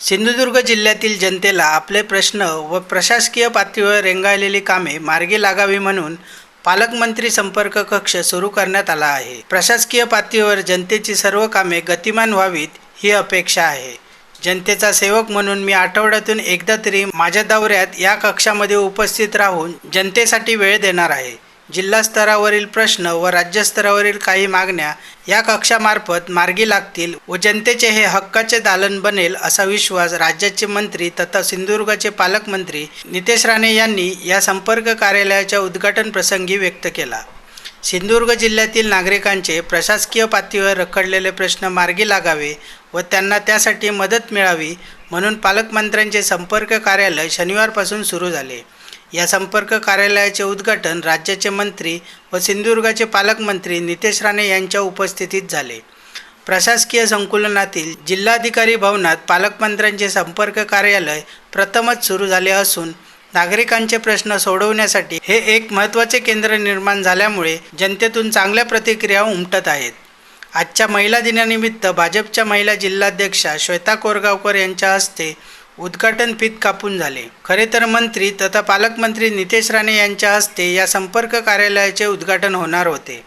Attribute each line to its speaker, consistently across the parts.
Speaker 1: सिंधुदुर्ग जिल्ह्यातील जनतेला आपले प्रश्न व प्रशासकीय पातळीवर रेंगाळलेली कामे मार्गी लागावी म्हणून पालकमंत्री संपर्क कक्ष सुरू करण्यात आला आहे. प्रशासकीय पातळीवर जनतेची सर्व कामे गतिमान व्हावीत ही अपेक्षा आहे. जनतेचा सेवक म्हणून मी आठवड्यातून एकदा तरी माझ्या दौऱ्यात या कक्षामध्ये उपस्थित राहून जनतेसाठी वेळ देणार आहे. जिल्हास्तरावरील प्रश्न व राज्यस्तरावरील काही मागण्या या कक्षामार्फत मार्गी लागतील व जनतेचे हे हक्काचे दालन बनेल असा विश्वास राज्याचे मंत्री तथा सिंधुदुर्गाचे पालकमंत्री नितेश राणे यांनी या संपर्क कार्यालयाच्या उद्घाटन प्रसंगी व्यक्त केला. सिंधुदुर्ग जिल्ह्यातील नागरिकांचे प्रशासकीय पातळीवर रखडलेले प्रश्न मार्गी लागावे व त्यांना त्यासाठी मदत मिळावी म्हणून पालकमंत्र्यांचे संपर्क कार्यालय शनिवारपासून सुरू झाले. या संपर्क कार्यालयाचे उद्घाटन राज्याचे मंत्री व सिंधुदुर्गाचे पालकमंत्री नितेश राणे यांच्या उपस्थितीत झाले. प्रशासकीय संकुलनातील जिल्हाधिकारी भवनात पालकमंत्र्यांचे संपर्क कार्यालय प्रथमच सुरू झाले असून नागरिकांचे प्रश्न सोडवण्यासाठी हे एक महत्त्वाचे केंद्र निर्माण झाल्यामुळे जनतेतून चांगल्या प्रतिक्रिया उमटत आहेत. आजच्या महिला दिनानिमित्त भाजपच्या महिला जिल्हाध्यक्षा श्वेता कोरगावकर यांच्या हस्ते उद्घाटन फीत कापून झाले. खरे तर मंत्री तथा पालकमंत्री नितेश राणे यांच्या हस्ते या संपर्क कार्यालयाचे उद्घाटन होणार होते.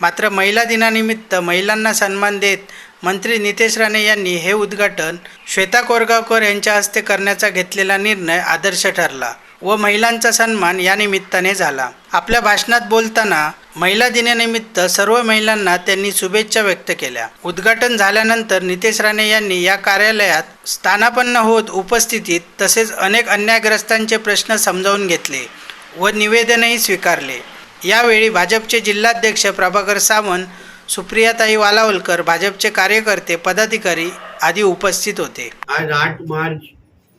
Speaker 1: मात्र महिला दिनानिमित्त महिलांना सन्मान देत मंत्री नितेश राणे यांनी हे उद्घाटन श्वेता कोरगावकर यांच्या हस्ते करण्याचा घेतलेला निर्णय आदर्श ठरला व महिलांचा सन्मान या निमित्ताने झाला. आपल्या भाषणात बोलताना महिला दिनानिमित्त सर्व महिलांना त्यांनी शुभेच्छा व्यक्त केल्या. उद्घाटन झाल्यानंतर नितेश राणे यांनी या कार्यालयात स्थानापन्न होत उपस्थितीत तसेच अनेक अन्यायग्रस्तांचे प्रश्न समजावून घेतले व निवेदनही स्वीकारले. यावेळी भाजपचे जिल्हाध्यक्ष प्रभाकर सावंत सुप्रियाताई वालावलकर भाजपचे कार्यकर्ते पदाधिकारी आदी उपस्थित होते.
Speaker 2: आज आठ मार्च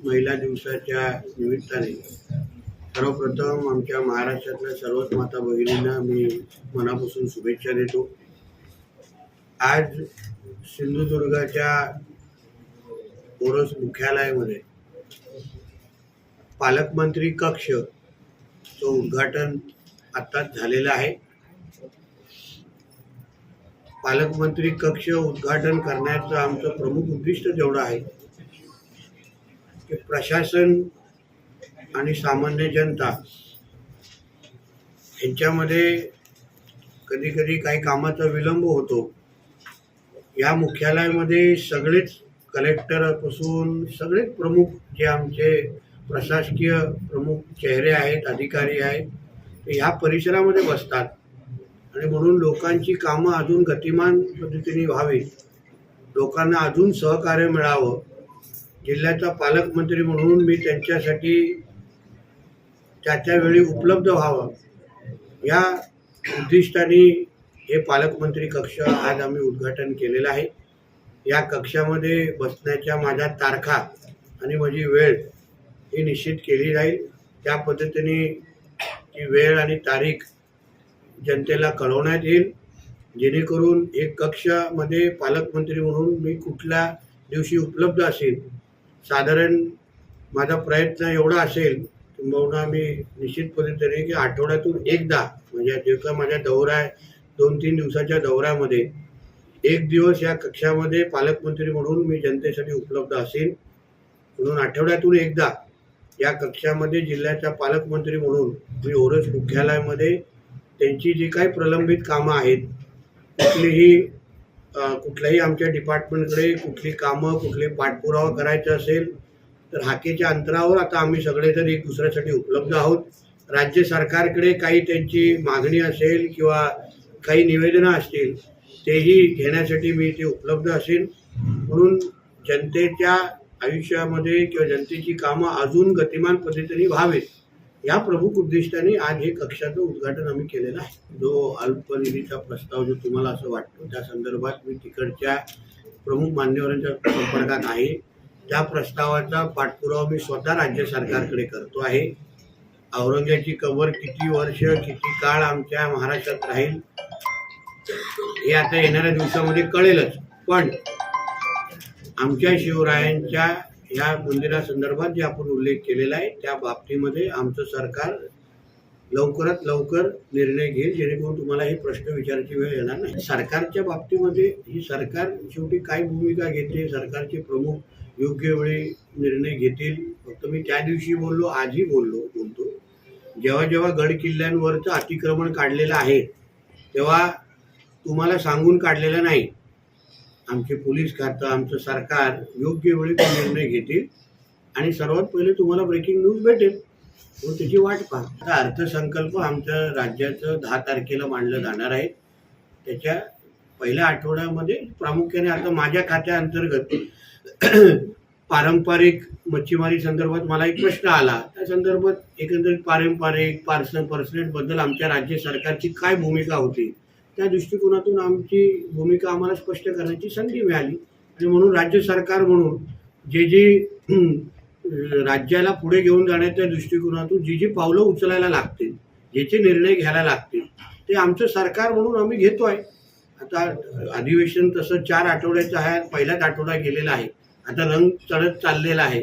Speaker 2: महिला दिवसाच्या निमित्ताने सर्वप्रथम आमच्या महाराष्ट्रातल्या सर्वच माता भगिनींना मी मनापासून शुभेच्छा देतो. आज सिंधुदुर्गाच्या ओरस मुख्यालयामध्ये पालकमंत्री कक्षचं उद्घाटन आत्ताच झालेलं आहे. पालकमंत्री कक्ष उद्घाटन करण्याचं आमचं प्रमुख उद्दिष्ट जेवढं आहे की प्रशासन आणि सामान्य जनता यांच्यामध्ये कधी कधी काही कामाचा विलंब होतो. या मुख्यालयामध्ये सगळेच कलेक्टरपासून सगळेच प्रमुख जे आमचे प्रशासकीय प्रमुख चेहरे आहेत अधिकारी आहेत ते ह्या परिसरामध्ये बसतात. आणि म्हणून लोकांची कामं अजून गतिमान पद्धतीने व्हावीत लोकांना अजून सहकार्य मिळावं. जिल्ह्याचा पालकमंत्री म्हणून मी त्यांच्यासाठी त्या वेळी उपलब्ध व्हावं. या उद्दिष्टाने हे पालकमंत्री कक्ष आज आम्ही उद्घाटन केलेलं आहे. या कक्षामध्ये बसण्याच्या माझ्या तारखा आणि माझी वेळ ही निश्चित केली जाईल. त्या पद्धतीने ती वेळ आणि तारीख जनतेला कळवण्यात येईल. जेणेकरून एक कक्षामध्ये पालकमंत्री म्हणून मी कुठल्या दिवशी उपलब्ध असेल साधारण माझा प्रयत्न एवढा असेल किंबहुना मी निश्चितपणे तरी की आठवड्यातून एकदा म्हणजे जे का माझ्या दौरा आहे दोन तीन दिवसाच्या दौऱ्यामध्ये एक दिवस या कक्षामध्ये पालकमंत्री म्हणून मी जनतेसाठी उपलब्ध असेल म्हणून आठवड्यातून एकदा या कक्षामध्ये जिल्ह्याचा पालकमंत्री म्हणून मी ओरस मुख्यालयामध्ये त्यांची जी काही प्रलंबित कामं आहेत कुठलीही कुठल्याही आमच्या डिपार्टमेंटकडे कुठली कामं कुठले पाठपुरावा करायचा असेल तर हाकेच्या अंतरावर आता आम्ही सगळेजण एक दुसऱ्यासाठी उपलब्ध आहोत. राज्य सरकारकडे काही त्यांची मागणी असेल किंवा काही निवेदनं असतील तेही घेण्यासाठी मी ते उपलब्ध असेल. म्हणून जनतेच्या आयुष्यामध्ये किंवा जनतेची कामं अजून गतिमान पद्धतीने व्हावेत या प्रमुख उद्दिष्टाने आज हे कक्षाचं उद्घाटन आम्ही केलेलं आहे. जो अल्पनिधीचा प्रस्ताव जो तुम्हाला असं वाटतो त्या संदर्भात मी तिकडच्या प्रमुख मान्यवरांच्या संपर्कात आहे. त्या प्रस्तावाचा पाठपुरावा मी स्वतः राज्य सरकारकडे करतो आहे. औरंगाची कबर किती वर्ष किती काळ आमच्या महाराष्ट्रात राहील हे आता येणाऱ्या दिवसामध्ये कळेलच. पण आमच्या शिवरायांच्या या मंदिरासंदर्भात जे आपण उल्लेख केलेला आहे त्या बाबतीमध्ये आमचं सरकार लवकरात लवकर निर्णय घेईल जेणेकरून तुम्हाला हे प्रश्न विचारायची वेळ येणार नाही. सरकारच्या बाबतीमध्ये ही सरकार शेवटी काय भूमिका घेते सरकारचे प्रमुख योग्य वेळी निर्णय घेतील. फक्त मी त्या दिवशी बोललो आजही बोललो बोलतो. जेव्हा जेव्हा गड किल्ल्यांवरचं अतिक्रमण काढलेलं आहे तेव्हा तुम्हाला सांगून काढलेलं नाही. आमचे पोलीस खातं आमचं सरकार योग्य वेळी निर्णय घेतील. आणि सर्वात पहिले तुम्हाला ब्रेकिंग न्यूज भेटेल. व त्याची वाट पहा. आता अर्थसंकल्प आमच्या राज्याचं दहा तारखेला मांडलं जाणार आहे. त्याच्या पहिल्या आठवड्यामध्ये प्रामुख्याने आता माझ्या खात्याअंतर्गत पारंपरिक मच्छीमारी संदर्भात मला एक प्रश्न आला. त्या संदर्भात एकंदरीत पारंपरिक पार्सन पर्सनेटबद्दल आमच्या राज्य सरकारची काय भूमिका होती? त्या दृष्टिकोनातून आमची भूमिका आम्हाला स्पष्ट करण्याची संधी मिळाली. आणि म्हणून राज्य सरकार म्हणून जे जे राज्याला पुढे घेऊन जाण्याच्या दृष्टिकोनातून जी जी पावलं उचलायला लागतील जे जे निर्णय घ्यायला लागतील ते आमचं सरकार म्हणून आम्ही घेतो आहे आता अधिवेशन तसं चार आठवड्याचं आहे पहिलाच आठवडा गेलेला आहे. आता रंग चढत चाललेला आहे.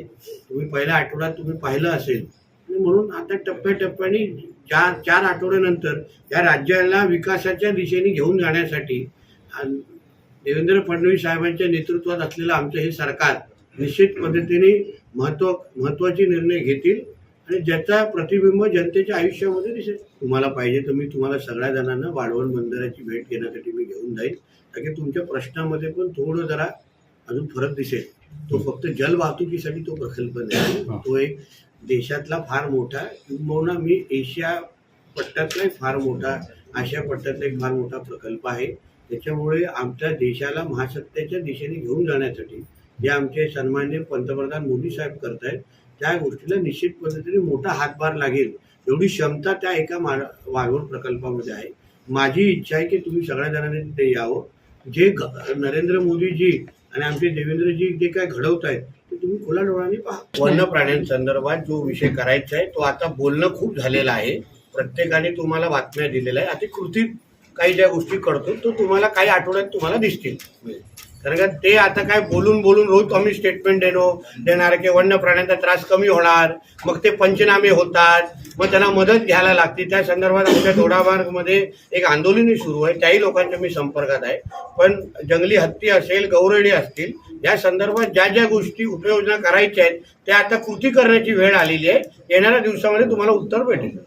Speaker 2: तुम्ही पहिल्या आठवड्यात तुम्ही पाहिलं असेल. म्हणून आता टप्प्याटप्प्याने चार चार आठवड्यानंतर या राज्याला विकासाच्या दिशेने घेऊन जाण्यासाठी देवेंद्र फडणवीस साहेबांच्या नेतृत्वात असलेलं आमचं हे सरकार निश्चित पद्धतीने महत्त्व महत्त्वाचे निर्णय घेतील. आणि ज्याचा प्रतिबिंब जनतेच्या आयुष्यामध्ये दिसेल. तुम्हाला पाहिजे तर मी तुम्हाला सगळ्या जणांना वाढवण बंदराची भेट घेण्यासाठी मी घेऊन जाईल कारण तुमच्या प्रश्नामध्ये पण थोडं जरा अजून फरक दिसेल. तो फक्त जल वाहतुकीसाठी तो प्रकल्प नाही. तो एक देशातला फार मोठा किंबहुना मी एशिया पट्ट्यातला एक फार मोठा आशिया पट्ट्यातला एक फार मोठा प्रकल्प आहे. त्याच्यामुळे आमच्या देशाला महासत्तेच्या दिशेने घेऊन जाण्यासाठी जे आमचे सन्मान्य पंतप्रधान मोदी साहेब करत आहेत त्या गोष्टीला निश्चित पद्धतीने मोठा हातभार लागेल. एवढी क्षमता त्या एका मा वाढवण प्रकल्पामध्ये आहे. माझी इच्छा आहे की तुम्ही सगळ्या जणांनी तिथे यावं. जे घ- नरेंद्र मोदीजी आणि आमचे देवेंद्रजी जे काय घडवत आहेत ते तुम्ही खुला डोळ्याने पहा. वन्य प्राण्यांसंदर्भात जो विषय करायचा आहे तो आता बोलणं खूप झालेलं आहे. प्रत्येकाने तुम्हाला बातम्या दिलेल्या आहे आता कृतीत काही ज्या गोष्टी करतो तो तुम्हाला काही आठवड्यात तुम्हाला दिसतील. कारण का ते आता काय बोलून बोलून रोज आम्ही स्टेटमेंट देणो देणार की वन्य प्राण्यांचा त्रास कमी होणार मग ते पंचनामे होतात मग त्यांना मदत घ्यायला लागते. त्या संदर्भात आमच्या दोडामार्गमध्ये एक आंदोलनही सुरू आहे. त्याही लोकांच्या मी संपर्कात आहे. पण जंगली हत्ती असेल गौरणी असतील या संदर्भात ज्या ज्या गोष्टी उपाययोजना करायच्या आहेत त्या आता कृती करण्याची वेळ आलेली आहे. येणाऱ्या दिवसामध्ये तुम्हाला उत्तर भेटेल.